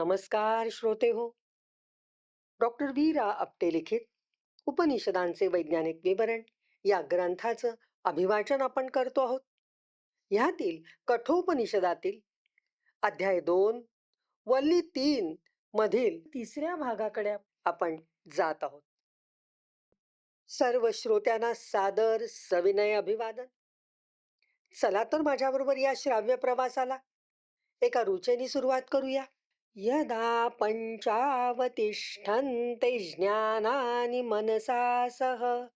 नमस्कार श्रोते हो. डॉक्टर वी रा आपटे लिखित उपनिषदांचे वैज्ञानिक विवरण या ग्रंथाचं अभिवाचन आपण करतो आहोत. ह्यातील कठोपनिषदातील अध्याय दोन वल्ली तीन मधील तिसऱ्या भागाकडे आपण जात आहोत. सर्व श्रोत्यांना सादर सविनय अभिवादन. चला तर माझ्याबरोबर या श्राव्य प्रवासाला. एका रुचेने सुरुवात करूया. यदा पञ्चावतिष्ठन्ते ज्ञानानि मनसा सह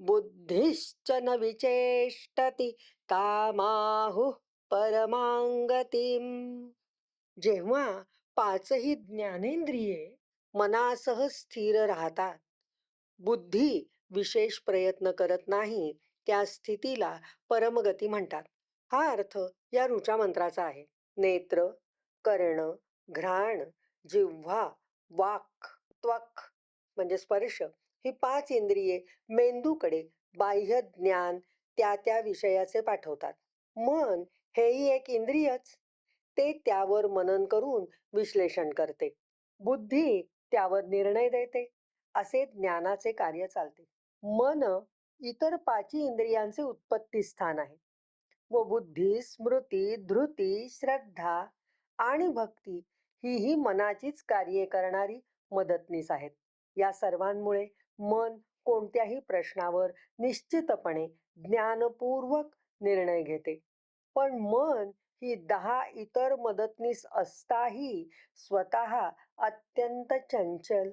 बुद्धिश्च न विचेष्टति तामाहुः परमांगतीम जेव्हा पाचही ज्ञानेंद्रिये मनासह स्थिर राहतात बुद्धी विशेष प्रयत्न करत नाही त्या स्थितीला परमगती म्हणतात. हा अर्थ या ऋचा मंत्राचा आहे. नेत्र कर्ण घ्राण जिव्हा वाक त्वक म्हणजे स्पर्श ही पाच इंद्रिये मेंदूकडे बाह्य ज्ञान त्या त्या विषयाचे पाठवतात. मन हेही एक इंद्रियच. ते त्यावर मनन करून विश्लेषण करते. बुद्धी त्यावर निर्णय देते. असे ज्ञानाचे कार्य चालते. मन इतर पाची इंद्रियांचे उत्पत्ती स्थान आहे. व बुद्धी स्मृती धृती श्रद्धा आणि भक्ती ही ही मनाचीच कार्ये करणारी मदतनीस आहेत. या सर्वांमुळे मन कोणत्याही प्रश्नावर निश्चितपणे ज्ञानपूर्वक निर्णय घेते. पण मन ही दहा इतर मदतनीस असताही स्वतः अत्यंत चंचल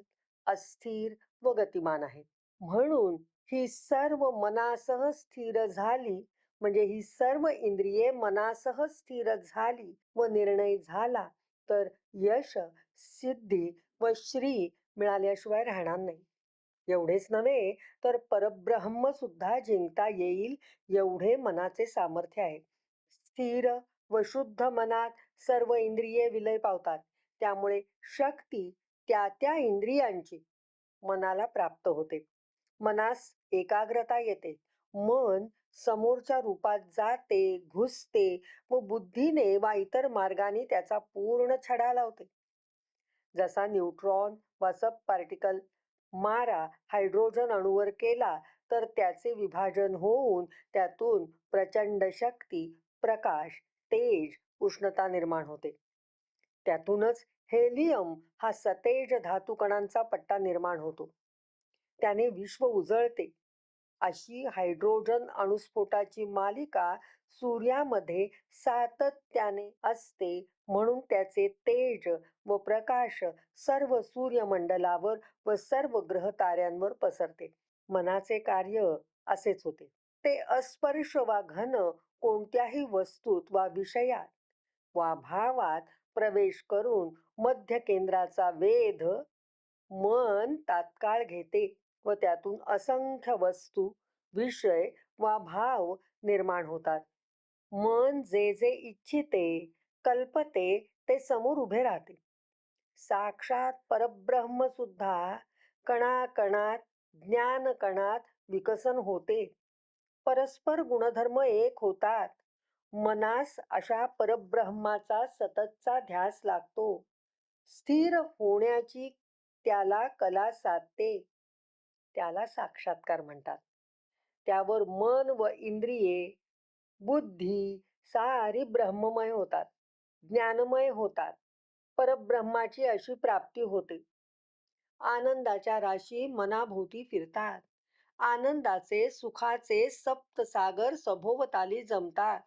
अस्थिर व गतिमान आहे. म्हणून ही सर्व मनासह स्थिर झाली म्हणजे ही सर्व इंद्रिये मनासह स्थिर झाली व निर्णय झाला तर यश सिद्धी व श्री मिळाल्याशिवाय राहणार नाही. एवढेच नव्हे तर परब्रह्म सुद्धा जिंकता येईल एवढे मनाचे सामर्थ्य आहे. स्थिर व शुद्ध मनात सर्व इंद्रिये विलय पावतात. त्यामुळे शक्ती त्या त्या इंद्रियांची मनाला प्राप्त होते. मनास एकाग्रता येते. मन समोरच्या रूपात जाते घुसते व बुद्धीने वा इतर मार्गाने त्याचा पूर्ण छडा लावते. जसा न्यूट्रॉन वा सब पार्टिकल मारा हायड्रोजन अणूवर केला तर त्याचे विभाजन होऊन त्यातून प्रचंड शक्ती प्रकाश तेज उष्णता निर्माण होते. त्यातूनच हेलियम हा सतेज धातुकणांचा पट्टा निर्माण होतो. त्याने विश्व उजळते. अशी हायड्रोजन अणुस्फोटाची मालिका सूर्यामध्ये सातत्याने असते. म्हणून त्याचे तेज व प्रकाश सर्व सूर्यमंडलावर व सर्व ग्रह ताऱ्यांवर पसरते. मनाचे कार्य असेच होते. ते अस्पर्श वा घन कोणत्याही वस्तूत वा विषयात वा भावात प्रवेश करून मध्य केंद्राचा वेध मन तात्काळ घेते. व त्यातून असंख्य वस्तू विषय वा भाव निर्माण होतात. मन जे जे इच्छिते कल्पते ते समोर उभे राहते. साक्षात परब्रह्म सुद्धा कणाकणात ज्ञान कणात विकसन होते. परस्पर गुणधर्म एक होतात. मनास अशा परब्रह्माचा सततचा ध्यास लागतो. स्थिर होण्याची त्याला कला साधते. त्याला साक्षात्कार म्हणतात. त्यावर मन व इंद्रिये बुद्धी सारी ब्रह्ममय होतात ज्ञानमय होतात परब्रह्माची अशी प्राप्ती होते. आनंदाच्या राशी मनाभोवती फिरतात. आनंदाचे सुखाचे सप्तसागर सभोवताली जमतात.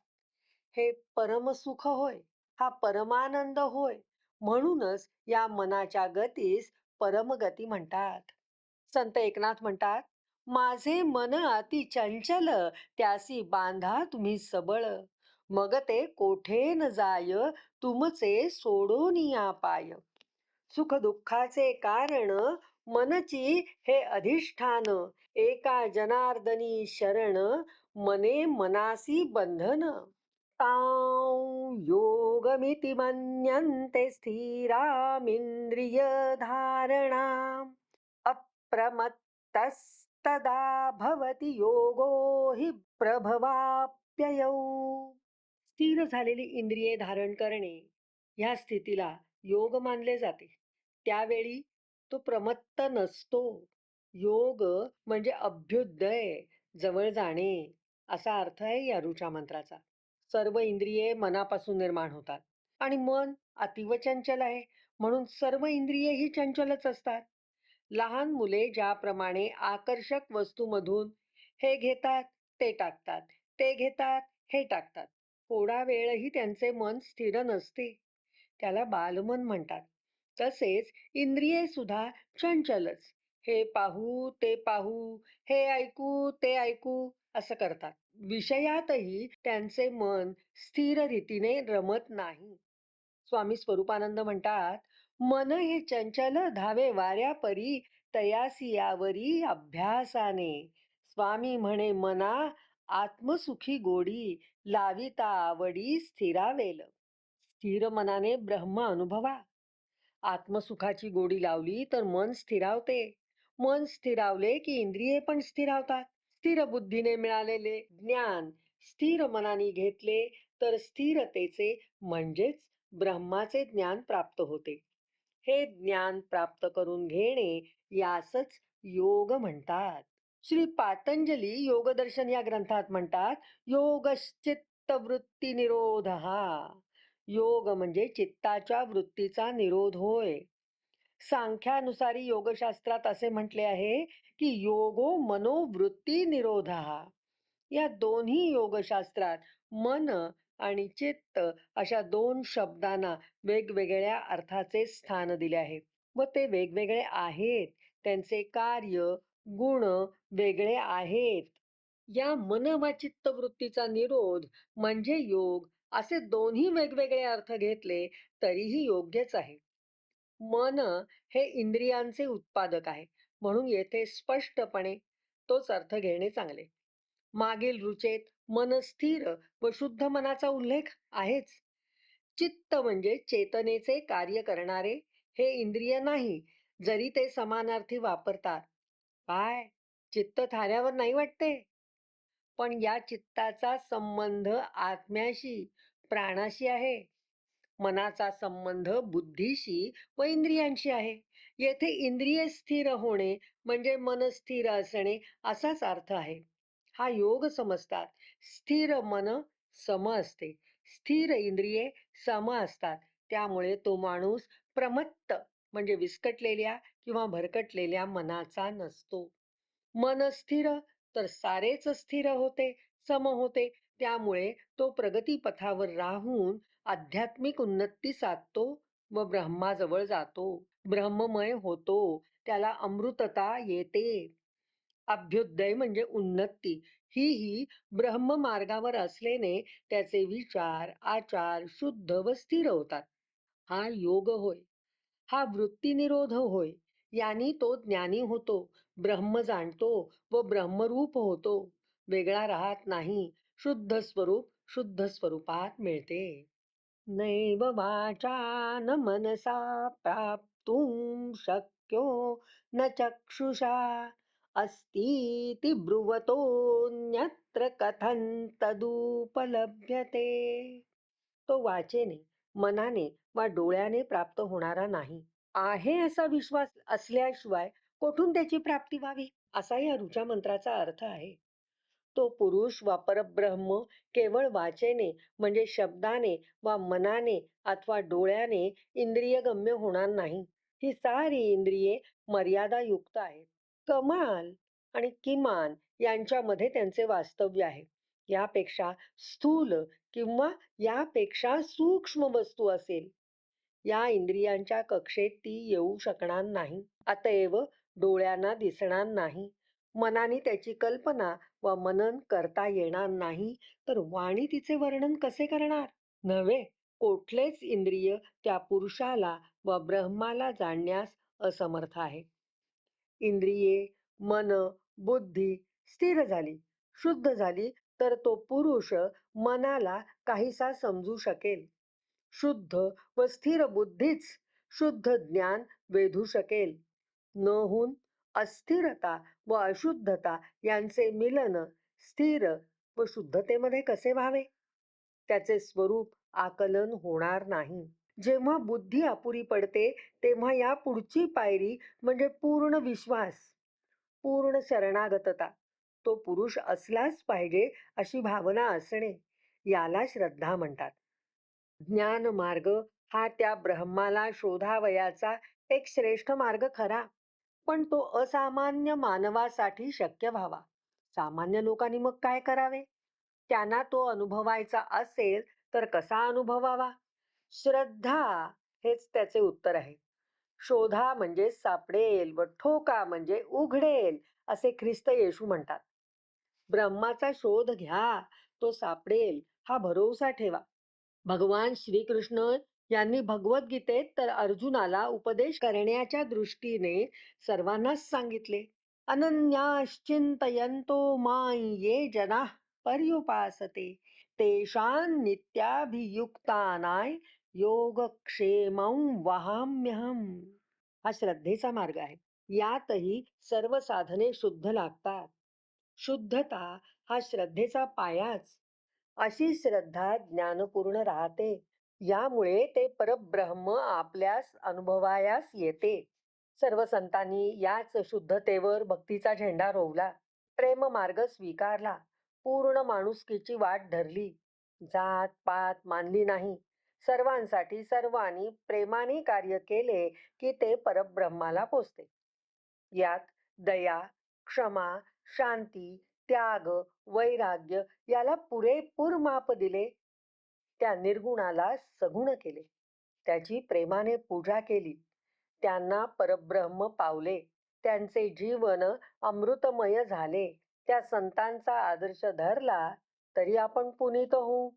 हे परमसुख होय हा परमानंद होय म्हणूनच या मनाच्या गतीस परमगती म्हणतात. संत एकनाथ म्हणतात माझे मन अति चंचल त्यासी बांधा तुम्ही सबळ. मग ते कोठे न जाय तुमचे सोडून या पाय. सुख दुःखाचे कारण मनची हे अधिष्ठान. एका जनार्दनी शरण मने मनासी बंधन. योगमिति मन्यन्ते स्थिरामिन्द्रिय प्रमत्तस्तदा भवती भवति योगो हि प्रभवाप्ययौ। स्थिर झालेली इंद्रिये धारण करणे ह्या स्थितीला योग मानले जाते. त्यावेळी तो प्रमत्त नसतो. योग म्हणजे अभ्युदय जवळ जाणे असा अर्थ आहे या ऋचा मंत्राचा. सर्व इंद्रिये मनापासून निर्माण होतात आणि मन अतिव चंचल आहे. म्हणून सर्व इंद्रिये ही चंचलच असतात. लहान मुले ज्याप्रमाणे आकर्षक वस्तूमधून हे घेतात ते टाकतात ते घेतात हे टाकतात. थोडा वेळही त्यांचे मन स्थिर नसते. त्याला बालमन म्हणतात. तसेच इंद्रिये सुद्धा चंचलच. हे पाहू ते पाहू हे ऐकू ते ऐकू असं करतात. विषयातही त्यांचे मन स्थिर रीतीने रमत नाही. स्वामी स्वरूपानंद म्हणतात मन हे चंचल धावे वाऱ्या परी तयासी यावरी अभ्यासाने. स्वामी म्हणे मना आत्मसुखी गोडी लाविता आवडी स्थिरावेल. स्थिर मनाने ब्रह्म अनुभवा. आत्मसुखाची गोडी लावली तर मन स्थिरावते. मन स्थिरावले की इंद्रिये पण स्थिरावतात. स्थिर बुद्धीने मिळालेले ज्ञान स्थिर मनाने घेतले तर स्थिरतेचे म्हणजेच ब्रह्माचे ज्ञान प्राप्त होते. हे ज्ञान प्राप्त करून घेणे यासच योग म्हणतात. श्री पातंजली योगदर्शन या ग्रंथात म्हणतात योगश्चित्त वृत्ती निरोध. हा योग म्हणजे चित्ताच्या वृत्तीचा निरोध होय. सांख्यानुसारी योगशास्त्रात असे म्हटले आहे की योगो मनोवृत्ती निरोध. हा या दोन्ही योगशास्त्रात मन आणि चित्त अशा दोन शब्दांना वेगवेगळ्या अर्थाचे स्थान दिले आहे. व ते वेगवेगळे आहेत. त्यांचे कार्य गुण वेगळे आहेत. या मन व चित्त वृत्तीचा निरोध म्हणजे योग असे दोन्ही वेगवेगळे अर्थ घेतले तरीही योग्यच आहे. मन हे इंद्रियांचे उत्पादक आहे. म्हणून येथे स्पष्टपणे तोच अर्थ घेणे चांगले. मागील रुचेत मन स्थिर व शुद्ध मनाचा उल्लेख आहेच. चित्त म्हणजे चेतनेचे कार्य करणारे हे इंद्रिय नाही जरी ते समानार्थी वापरतात. काय? चित्त थाऱ्यावर नाही वाटते? पण या चित्ताचा संबंध आत्म्याशी प्राणाशी आहे. मनाचा संबंध बुद्धीशी व इंद्रियांशी आहे. येथे इंद्रिय स्थिर होणे म्हणजे मन स्थिर असणे असाच अर्थ आहे. हा योग समजतात. स्थिर मन सम असते. स्थिर इंद्रिये सम असतात. त्यामुळे तो माणूस प्रमत्त म्हणजे विस्कटलेल्या किंवा भरकटलेल्या मनाचा नसतो. मन स्थिर तर सारेच स्थिर होते सम होते. त्यामुळे तो प्रगतीपथावर राहून आध्यात्मिक उन्नती साधतो व ब्रह्माजवळ जातो. ब्रह्ममय होतो. त्याला अमृतता येते. अभ्युदय म्हणजे उन्नती. ही ही ब्रह्म मार्गावर असल्याने त्याचे विचार आचार शुद्ध व स्थिर होतात. हा योग होय. हा वृत्तीनिरोध होय. यांनी तो ज्ञानी होतो. ब्रह्म जाणतो व ब्रह्मरूप होतो. वेगळा राहत नाही. शुद्ध स्वरूप शुद्ध स्वरूपात मिळते. नैव वाचा न मनसा प्राप्तुं शक्यो न चक्षुषा अस्तीति ब्रुवतोऽन्यत्र कथं तदुपलभ्यते? तो वाचेने मनाने वा डोळ्याने प्राप्त होणारा नाही. आहे असा विश्वास असल्याशिवाय कोठून त्याची प्राप्ती व्हावी? असा या ऋचा मंत्राचा अर्थ आहे. तो पुरुष वा परब्रह्म केवळ वाचेने म्हणजे शब्दाने वा मनाने अथवा डोळ्याने इंद्रियगम्य होणार नाही. ही सारी इंद्रिये मर्यादायुक्त आहेत. कमाल आणि किमान यांच्यामध्ये त्यांचे वास्तव्य आहे. यापेक्षा स्थूल किंवा यापेक्षा सूक्ष्म वस्तू असेल. या इंद्रियांच्या कक्षेत ती येऊ शकणार नाही. अतएव डोळ्यांना दिसणार नाही. मनाने त्याची कल्पना व मनन करता येणार नाही. तर वाणी तिचे वर्णन कसे करणार? नव्हे. कुठलेच इंद्रिय त्या पुरुषाला व ब्रह्माला जाणण्यास असमर्थ आहे. इंद्रिये मन बुद्धी स्थिर झाली शुद्ध झाली तर तो पुरुष मनाला काहीसा समजू शकेल. शुद्ध व स्थिर बुद्धीच शुद्ध ज्ञान वेधू शकेल. न होऊन अस्थिरता व अशुद्धता यांचे मिलन स्थिर व शुद्धतेमध्ये कसे व्हावे? त्याचे स्वरूप आकलन होणार नाही. जेव्हा बुद्धी अपुरी पडते तेव्हा या पुढची पायरी म्हणजे पूर्ण विश्वास पूर्ण शरणागतता. तो पुरुष असलाच पाहिजे अशी भावना असणे याला श्रद्धा म्हणतात. ज्ञान मार्ग हा त्या ब्रह्माला शोधावयाचा एक श्रेष्ठ मार्ग खरा पण तो असामान्य मानवासाठी शक्य व्हावा. सामान्य लोकांनी मग काय करावे? त्यांना तो अनुभवायचा असेल तर कसा अनुभवावा? श्रद्धा हेच त्याचे उत्तर आहे. शोधा म्हणजे सापडेल व ठोका म्हणजे उघडेल असे ख्रिस्त येशू म्हणतात. ब्रह्माचा शोध घ्या तो सापडेल हा भरोसा ठेवा. भगवान श्रीकृष्ण यांनी भगवद्गीतेत तर अर्जुनाला उपदेश करण्याच्या दृष्टीने सर्वांनाच सांगितले. अनन्याश्चिंतयंतो मां ये जना पर्युपासते. तेषां नित्याभियुक्तानाय योगक्षेमं वहाम्यहम. हा श्रद्धेचा मार्ग आहे. यातही सर्व साधने शुद्ध लागतात. शुद्धता हा श्रद्धेचा पायाच. अशी श्रद्धा ज्ञानपूर्ण राहते. यामुळे ते परब्रह्म आपल्यास अनुभवायास येते. सर्व संतांनी याच शुद्धतेवर भक्तीचा झेंडा रोवला. प्रेम मार्ग स्वीकारला. पूर्ण माणुसकीची वाट धरली. जात पात मानली नाही. सर्वांसाठी सर्वांनी प्रेमाने कार्य केले की ते परब्रह्माला पोचते. यात दया क्षमा शांती त्याग वैराग्य याला पुरेपूर माप दिले. त्या निर्गुणाला सगुण केले. त्याची प्रेमाने पूजा केली. त्यांना परब्रह्म पावले. त्यांचे जीवन अमृतमय झाले. त्या संतांचा आदर्श धरला तरी आपण पुनीत होऊ.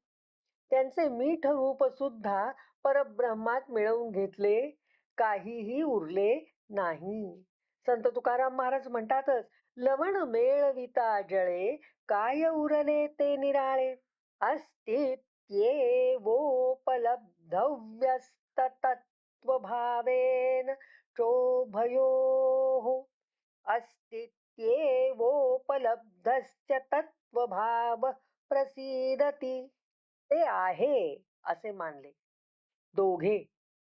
त्यांचे मीठ रूप सुद्धा परब्रह्मात मिळवून घेतले. काहीही उरले नाही. संत तुकाराम महाराज म्हणतातच लवण मेळविता जळे काय उरले ते निराळे? अस्तित्वोपलब्धव्यस्तत्वभावेन वो अस्तित्वोपलब्धस्य तत्वभाव प्रसिदती। ते आहे असे मानले. दोघे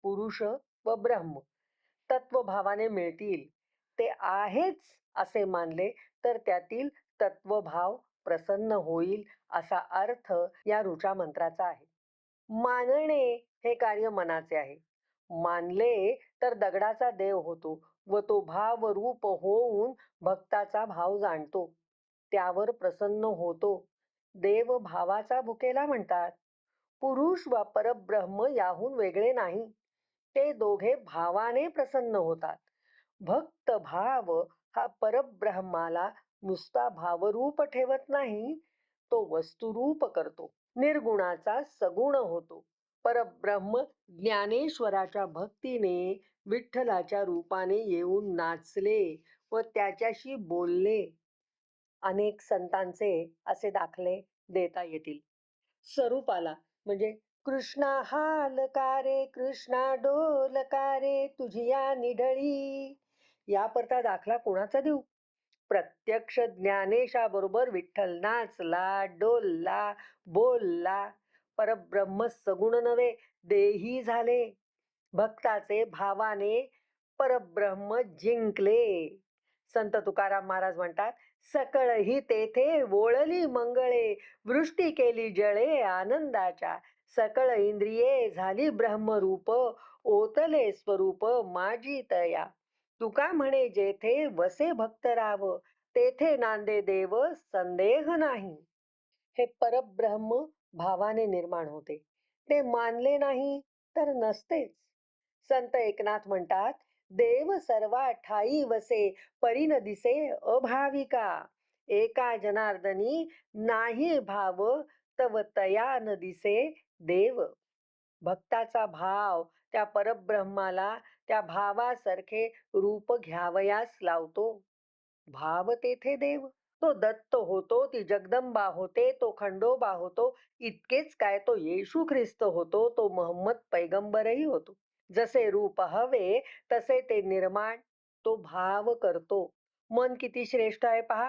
पुरुष व ब्रह्म तत्वभावाने मिळतील. ते आहेच असे मानले तर त्यातील तत्वभाव प्रसन्न होईल असा अर्थ या ऋचा मंत्राचा आहे. मानणे हे कार्य मनाचे आहे. मानले तर दगडाचा देव होतो व तो भाव रूप होऊन भक्ताचा भाव जाणतो. त्यावर प्रसन्न होतो. देव भावाचा भुकेला म्हणतात. पुरुष व परब्रह्म याहून वेगळे नाही. ते दोघे भावाने प्रसन्न होतात. भक्त भाव हा परब्रह्माला नुसता भावरूप ठेवत नाही तो वस्तुरूप करतो. निर्गुणाचा सगुण होतो. परब्रह्म ज्ञानेश्वराच्या भक्तीने विठ्ठलाच्या रूपाने येऊन नाचले व त्याच्याशी बोलले. अनेक संतांचे असे दाखले देता येतील. स्वरूपाला म्हणजे कृष्णा हालकारे कृष्णा डोलकारे तुझिया निढळी. यापरता दाखला कोणाचा देऊ? प्रत्यक्ष ज्ञानेशाबरोबर विठ्ठल नाचला डोलला बोलला. परब्रह्म सगुण नव्हे देही झाले. भक्ताचे भावाने परब्रह्म जिंकले. संत तुकाराम महाराज म्हणतात सकळ ही तेथे वोळली मंगळे वृष्टी केली जळे आनंदाच्या. सकळ इंद्रिये झाली ब्रह्मरूप ओतले स्वरूप माझी तया. तुका म्हणे जेथे वसे भक्त राव तेथे नांदे देव संदेह नाही. हे परब्रह्म भावाने निर्माण होते. ते मानले नाही तर नसतेच. संत एकनाथ म्हणतात देव सर्वा ठाई वसे परिन दिसे अभाविका। एका जनार्दनी नाही भाव तव तया न दिसे देव। भक्ताचा भाव त्या परब्रह्माला त्या भावासारखे रूप घ्यावयास लावतो। भाव तेथे देव तो दत्त होतो ती जगदंबा होते तो खंडोबा होतो इतकेच काय तो येशू ख्रिस्त होतो तो मोहम्मद पैगंबरही होतो। जसे रूप हवे तसे ते निर्माण तो भाव करतो. मन किती श्रेष्ठ आहे पहा.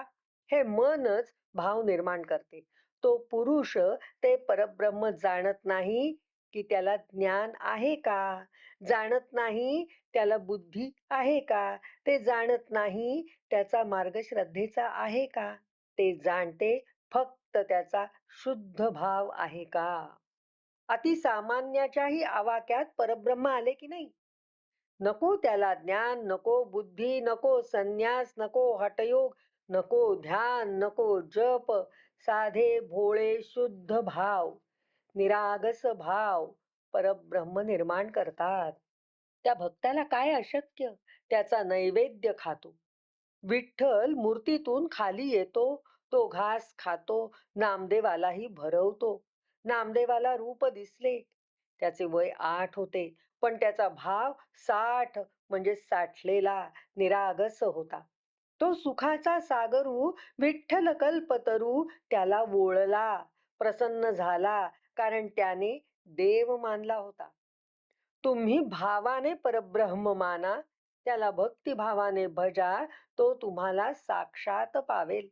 हे मनच भाव निर्माण करते. तो पुरुष ते परब्रह्म जाणत नाही की त्याला ज्ञान आहे का? जाणत नाही त्याला बुद्धी आहे का? ते जाणत नाही त्याचा मार्ग श्रद्धेचा आहे का? ते जाणते फक्त त्याचा शुद्ध भाव आहे का? अतिसामान्याच्याही आवाक्यात परब्रह्म आले की नाही? नको त्याला ज्ञान नको बुद्धी नको संन्यास नको हटयोग नको ध्यान नको जप साधे भोळे शुद्ध भाव निरागस भाव परब्रह्म निर्माण करतात. त्या भक्ताला काय अशक्य? त्याचा नैवेद्य खातो. विठ्ठल मूर्तीतून खाली येतो तो घास खातो नामदेवालाही भरवतो. नामदेवाला रूप दिसले. त्याचे वय आठ होते पण त्याचा भाव साठ म्हणजे साठलेला निरागस होता. तो सुखाचा सागरू विठ्ठल कल्पतरू त्याला वोळला प्रसन्न झाला कारण त्याने देव मानला होता. तुम्ही भावाने परब्रह्म माना त्याला भक्तिभावाने भजा तो तुम्हाला साक्षात पावेल.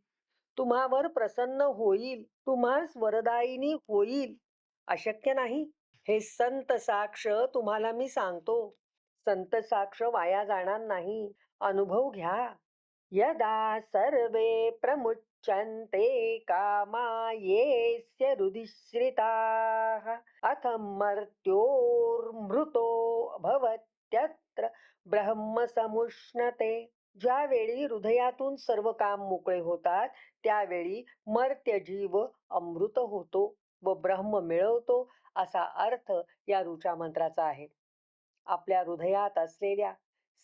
तुम्हावर प्रसन्न होईल. तुम्हास वरदायिनी होईल अशक्य नाही. हे संत साक्ष तुम्हाला मी सांगतो. संत साक्ष वाया जाणार नाही. अनुभव घ्या. यदा सर्वे प्रमुच्यन्ते कामा येस्य रुदिश्रिताः अथ मर्त्योर्मृतो भवत्यत्र ब्रह्मसमुष्णते ज्यावेळी हृदयातून सर्व काम मोकळे होतात त्यावेळी मर्त्य जीव अमृत होतो व ब्रह्म मिळवतो असा अर्थ या ऋचा मंत्राचा आहे. आपल्या हृदयात असलेल्या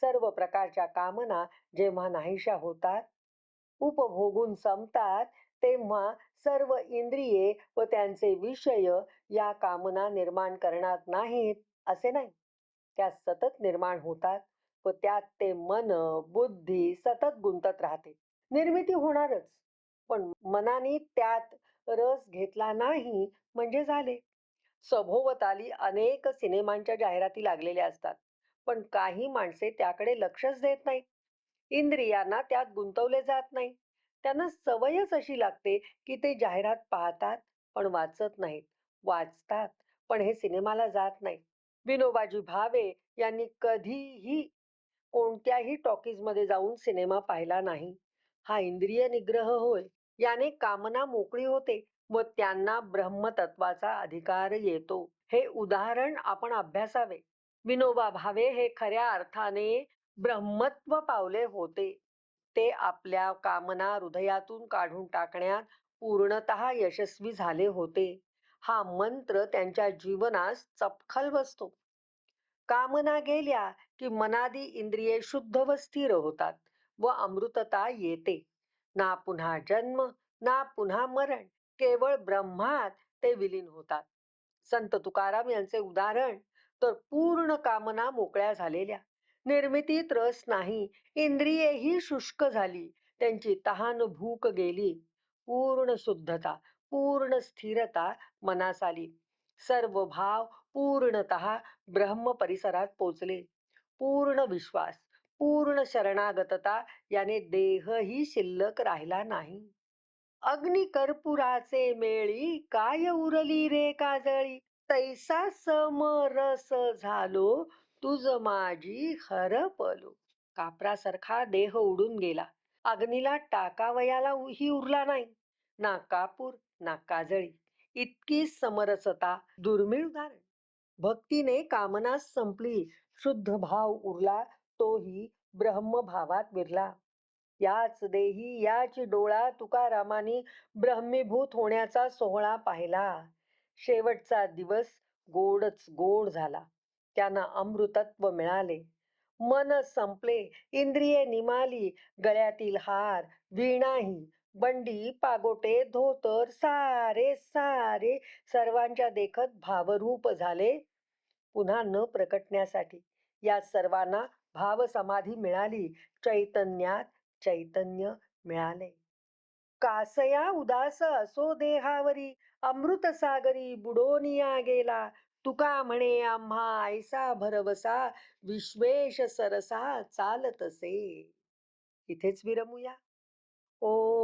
सर्व प्रकारच्या कामना जेव्हा नाहीशा होतात उपभोगून संपतात तेव्हा सर्व इंद्रिये व त्यांचे विषय या कामना निर्माण करणार नाहीत असे नाही. त्या सतत निर्माण होतात. व त्यात ते मन बुद्धी सतत गुंतत राहते. निर्मिती होणारच. पण मनाने त्यात रस घेतला नाही म्हणजे झाले. सभोवताली अनेक सिनेमांच्या जाहिराती लागलेल्या असतात. पण काही माणसे त्याकडे लक्षच देत नाहीत. इंद्रियांना त्यात गुंतवले जात नाही. त्यांना सवयच अशी लागते की ते जाहिरात पाहतात पण वाचत नाहीत. वाचतात पण हे सिनेमाला जात नाही विनोबाजी भावे यांनी कधीही कोणत्याही टॉकीजमध्ये जाऊन सिनेमा पाहिला नाही. हा इंद्रिय निग्रह होय याने कामना मोकळी होते व त्यांना ब्रह्मतत्वाचा अधिकार येतो. हे उदाहरण आपण अभ्यासावे. विनोबा भावे हे खऱ्या अर्थाने ब्रह्मत्व पावले होते. ते आपल्या कामना हृदयातून काढून टाकण्यात पूर्णतः यशस्वी झाले होते. हा मंत्र त्यांच्या जीवनास चपखल बसतो. कामना गेल्या की मनादी इंद्रिये शुद्ध व स्थिर होतात व अमृतता येते. ना पुन्हा जन्म ना पुन्हा मरण केवळ ब्रह्मात ते विलीन होतात. संत तुकाराम यांचे उदाहरण तर पूर्ण कामना मोकळ्या झालेल्या. निर्मितीत रस नाही इंद्रियेही शुष्क झाली त्यांची तहान भूक गेली. पूर्ण शुद्धता पूर्ण स्थिरता मनास आली. सर्व भाव पूर्णतः ब्रह्म परिसरात पोचले. पूर्ण विश्वास पूर्ण शरणागतता याने देहही शिल्लक राहिला नाही. अग्निकर्पुराचे मेळी काय उरली रे काजळी? तैसा समरस झालो तुझ माझी हरपलो कापरासारखा देह उडून गेला. अग्नीला टाकावयाला ही उरला नाही. ना कापूर ना काजळी. इतकी समरसता दुर्मिळ उदाहरण. भक्तीने कामना संपली शुद्ध भाव उरला तोही ब्रह्मभावात विरला. याच देही याच डोळा तुकारामानी ब्रह्मीभूत होण्याचा सोहळा पाहिला. शेवटचा दिवस गोडच गोड झाला. त्यांना अमृतत्व मिळाले. मन संपले इंद्रिये निमाली गळ्यातील हार वीणाही बंडी पागोटे धोतर सारे सारे सर्वांच्या देखत भावरूप झाले. पुन्हा न प्रकटण्यासाठी या सर्वांना भाव समाधी मिळाली. चैतन्यात चैतन्य मिळाले. कासया उदास असो देहावरी अमृत सागरी बुडोनिया गेला. तुका म्हणे आम्हा ऐसा भरवसा विश्वेश सरसा चालतसे. इथेच विरमूया. ओ